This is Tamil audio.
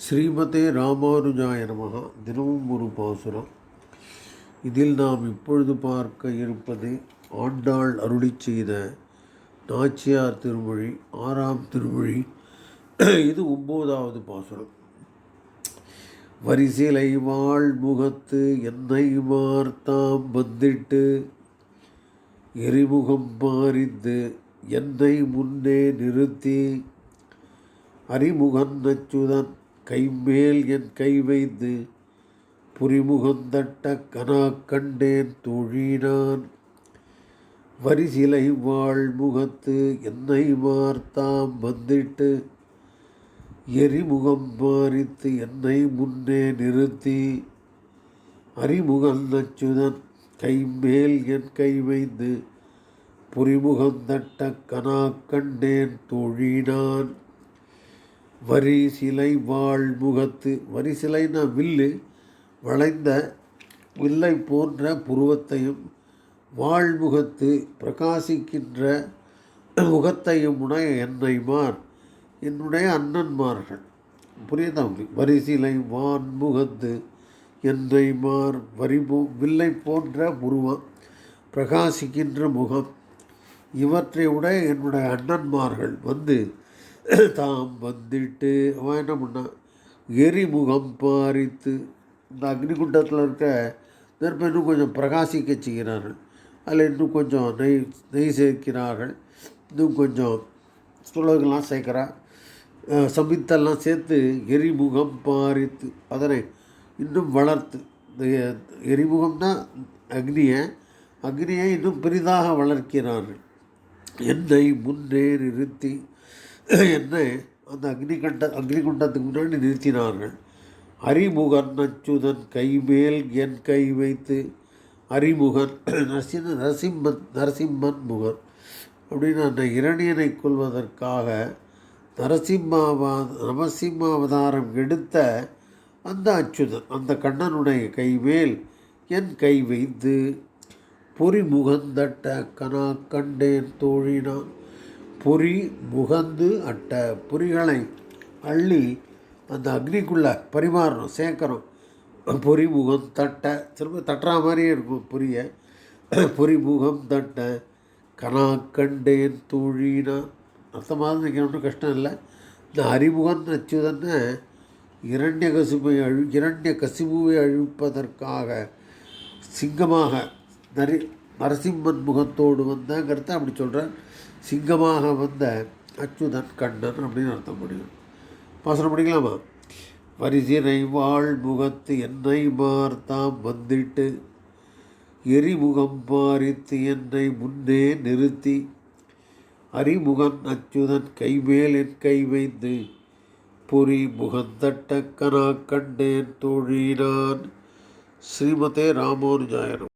ஸ்ரீமதே ராமானுஜாய நமகா தினமும் ஒரு பாசுரம். இதில் நாம் இப்பொழுது பார்க்க இருப்பது ஆண்டாள் அருளிச் செய்த நாச்சியார் திருமொழி ஆறாம் திருமொழி. இது ஒம்போதாவது பாசுரம். வரிசிலை வாழ் முகத்து என்னை மார்த்தாம் வந்திட்டு எரிமுகம் மாறிந்து என்னை முன்னே நிறுத்தி அறிமுகன் நச்சுதன் கைமேல் என் கை வைந்து புரிமுகந்தட்ட கனா கண்டேன் தொழினான். வரிசிலை வாழ் முகத்து என்னை மார்த்தாம் வந்திட்டு எரிமுகம் மாறித்து என்னை முன்னே நிறுத்தி. அறிமுகன் நச்சுதன் கைமேல் என் கை வைந்து புரிமுகந்தட்ட கனா கண்டேன் தொழினான். வரி சிலை வாழ் முகத்து வரி சிலைனா வில்லு. வளைந்த வில்லை போன்ற புருவத்தையும் வாழ்முகத்து பிரகாசிக்கின்ற முகத்தையும் உடைய என்னைமார் என்னுடைய அண்ணன்மார்கள் புரியுதா? உங்களுக்கு வரிசிலை வான் முகத்து என்னைமார் வரி போ வில்லை போன்ற புருவம் பிரகாசிக்கின்ற முகம். இவற்றை உடைய என்னுடைய அண்ணன்மார்கள் வந்து தாம் வந்துட்டு அவன் என்ன பண்ணான் எரிமுகம் பாரித்து இந்த அக்னிகுண்டத்தில் இருக்க நெருப்பை இன்னும் கொஞ்சம் பிரகாசிக்க செய்கிறார்கள். அதில் இன்னும் கொஞ்சம் நெய் நெய் சேர்க்கிறார்கள். இன்னும் கொஞ்சம் சுழகுலாம் சேர்க்குறா. சமித்தெல்லாம் சேர்த்து எரிமுகம் பாரித்து அதனை இன்னும் வளர்த்து இந்த எரிமுகம்னா அக்னியை அக்னியை இன்னும் பெரிதாக வளர்க்கிறார்கள். என்னை முன்னே இருத்தி என்னை அந்த அக்னிகண்ட அக்னிகுண்டத்துக்கு முன்னாடி நிறுத்தினார்கள். அறிமுகன் நச்சுதன் கைமேல் என் கை வைத்து அறிமுகன் நரசிம்ம நரசிம்மன் நரசிம்மன் முகன் அப்படின்னு அந்த இரணியனை கொள்வதற்காக நரசிம்மாவா நரசிம்மாவதாரம் எடுத்த அந்த அச்சுதன் அந்த கண்ணனுடைய கைமேல் என் கை வைத்து பொறிமுகந்தட்ட கனா கண்டேன் தோழினான். பொறி முகந்து அட்ட பொறிகளை அள்ளி அந்த அக்னிக்குள்ளே பரிமாறணும் சேர்க்கணும் பொறி முகம் தட்டை திரும்ப தட்டுற மாதிரியே இருக்கும் பொரிய. பொறி முகம் தட்டை கனா கண்டேன் தோழினா. அர்த்தமாக நினைக்க ஒன்றும் கஷ்டம் இல்லை. இந்த அறிமுகன் அச்சுதன்னு இரண்ய கசிப்பை அழி இரண்ய கசிபுவை அழிப்பதற்காக சிங்கமாக நரி நரசிம்மன் முகத்தோடு வந்தங்கிறத அப்படி சொல்கிறேன் சிங்கமாக வந்த அச்சுதன் கண்ணன் அப்படின்னு அர்த்தம் முடியும் பாசனம் படிக்கலாமா? வரிசினை வாழ் முகத்து என்னை மார்த்தாம் வந்திட்டு எரிமுகம் பாரித்து என்னை முன்னே நிறுத்தி அறிமுகன் அச்சுதன் கைமேல் என் கை வைத்து பொறி முகந்தட்ட கண்டேன் தோழினான் ஸ்ரீமதே ராமானுஜாயனம்